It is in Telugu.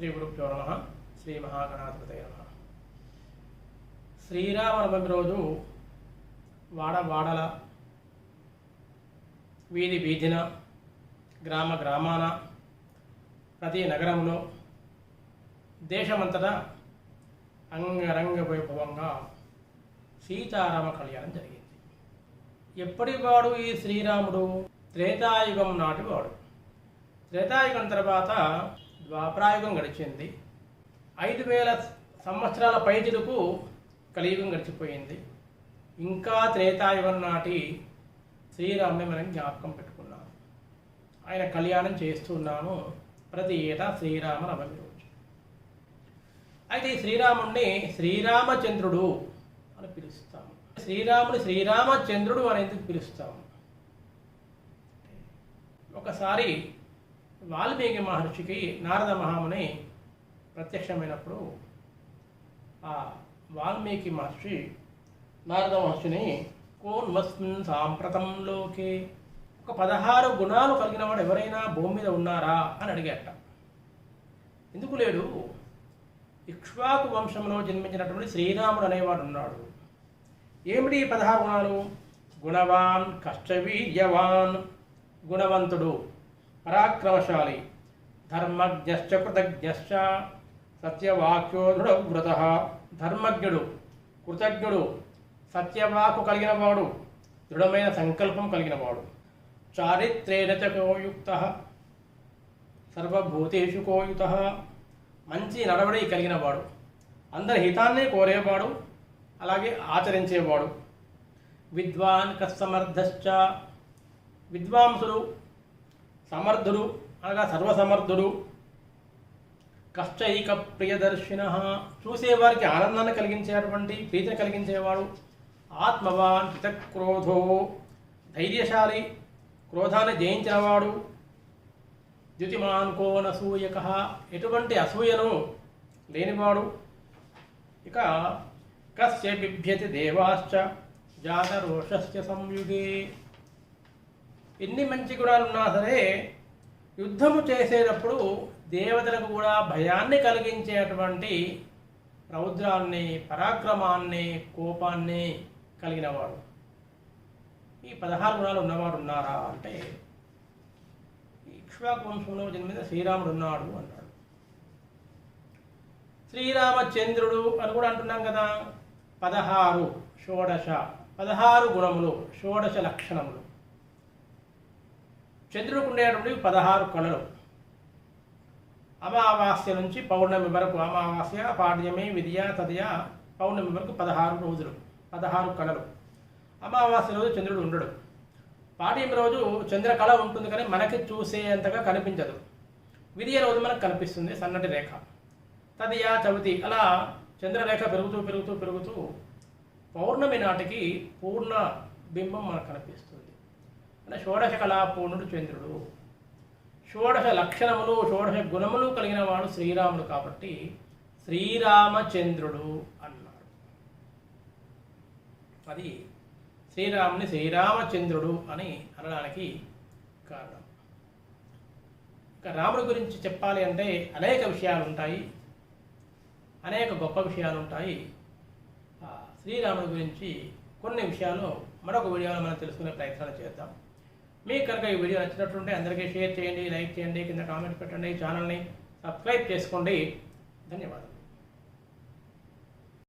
శ్రీ గురుభ్యో నమ. శ్రీ మహాగణాధిపతయ నమ. శ్రీరామనవమి రోజు వాడ వాడల వీధి వీధిన గ్రామ గ్రామాన ప్రతి నగరంలో దేశమంతటా అంగరంగ వైభవంగా సీతారామ కళ్యాణం జరిగింది. ఎప్పటివాడు ఈ శ్రీరాముడు? త్రేతాయుగం నాటి వాడు త్రేతాయుగం తర్వాత ద్వాపరాయుగం గడిచింది. ఐదు వేల సంవత్సరాల పైచిలకు కలియుగం గడిచిపోయింది. ఇంకా త్రేతాయుగం నాటి శ్రీరాముని మనం జ్ఞాపకం పెట్టుకున్నాం ఆయన కళ్యాణం చేస్తున్నాను ప్రతి ఏటా శ్రీరామ నవమి రోజు. అయితే ఈ శ్రీరాముణ్ణి శ్రీరామచంద్రుడు అని పిలుస్తాము శ్రీరాముని శ్రీరామచంద్రుడు అని ఎందుకు పిలుస్తాము ఒకసారి వాల్మీకి మహర్షికి నారద మహాముని ప్రత్యక్షమైనప్పుడు ఆ వాల్మీకి మహర్షి నారద మహర్షిని కోన్వస్మిన్ సాంప్రతం లోకే. ఒక పదహారు గుణాలు కలిగిన వాడు ఎవరైనా భూమి మీద ఉన్నారా అని అడిగాట ఎందుకు లేడు? ఇక్ష్వాకు వంశంలో జన్మించినటువంటి శ్రీరాముడు అనేవాడు ఉన్నాడు. ఏమిటి పదహారు గుణాలు? గుణవాన్ కష్టవీర్యవాన్ గుణవంతుడు. పరాక్రమశాలి. ధర్మజ్ఞశ్చ కృతజ్ఞశ్చ సత్యవాక్యో దృఢవ్రత ధర్మజ్ఞుడు కృతజ్ఞుడు సత్యవాకు కలిగినవాడు దృఢమైన సంకల్పం కలిగినవాడు. చారిత్రేణ చ కోయుక్త సర్వభూతేషు కోయుత మంచి నడవడి కలిగినవాడు. అందరి హితాన్ని కోరేవాడు అలాగే ఆచరించేవాడు. విద్వాన్ కస్సమర్థశ్చ. విద్వాంసుడు సమర్థుడు అనగా సర్వసమర్థుడు. కష్టైక ప్రియదర్శిన. చూసేవారికి ఆనందాన్ని కలిగించేటువంటి ప్రీతిని కలిగించేవాడు. ఆత్మవాన్ హితక్రోధో. ధైర్యశాలి క్రోధాన్ని జయించినవాడు ద్యుతిమాన్ కోనసూయక ఎటువంటి అసూయను లేనివాడు. ఇక కస్య బిభ్యతి దేవాశ్చ జాతరోషస్య సంయుగే. ఎన్ని మంచి గుణాలు ఉన్నా సరే యుద్ధము చేసేటప్పుడు దేవతలకు కూడా భయాన్ని కలిగించేటువంటి రౌద్రాన్ని పరాక్రమాన్ని కోపాన్ని కలిగినవాడు. ఈ పదహారు గుణాలు ఉన్నవాడు ఉన్నారా అంటే ఇక్ష్వాకు వంశంలో జన్మించిన శ్రీరాముడు ఉన్నాడు అన్నాడు. శ్రీరామచంద్రుడు అని కూడా అంటున్నాం కదా. పదహారు షోడశ పదహారు గుణములు షోడశ లక్షణములు. చంద్రుడికి ఉండేటువంటి పదహారు కళలు అమావాస్య నుంచి పౌర్ణమి వరకు అమావాస్య పాడ్యమి విద్య తదియ పౌర్ణమి వరకు పదహారు రోజులు పదహారు కళలు. అమావాస్య రోజు చంద్రుడు ఉండడు. పాడ్యమి రోజు చంద్రకళ ఉంటుంది కానీ మనకి చూసేంతగా కనిపించదు. విద్య రోజు మనకు కనిపిస్తుంది సన్నటి రేఖ. తదియా చవితి అలా చంద్రరేఖ పెరుగుతూ పెరుగుతూ పెరుగుతూ పౌర్ణమి నాటికి పూర్ణ బింబం మనకు కనిపిస్తుంది. షోడశ కళాపూర్ణుడు చంద్రుడు. షోడశ లక్షణములు షోడశ గుణములు కలిగిన వాడు శ్రీరాముడు కాబట్టి శ్రీరామచంద్రుడు అన్నాడు. అది శ్రీరాముని శ్రీరామచంద్రుడు అని అనడానికి కారణం. ఇక రాముడి గురించి చెప్పాలి అంటే అనేక విషయాలు ఉంటాయి అనేక గొప్ప విషయాలు ఉంటాయి. శ్రీరాముడి గురించి కొన్ని విషయాలు మరొక వీడియోలో మనం తెలుసుకునే ప్రయత్నాలు చేద్దాం. మీకు కనుక ఈ వీడియో నచ్చినట్లుంటే అందరికీ షేర్ చేయండి లైక్ చేయండి కింద కామెంట్ పెట్టండి ఛానల్ని సబ్స్క్రైబ్ చేసుకోండి. ధన్యవాదాలు.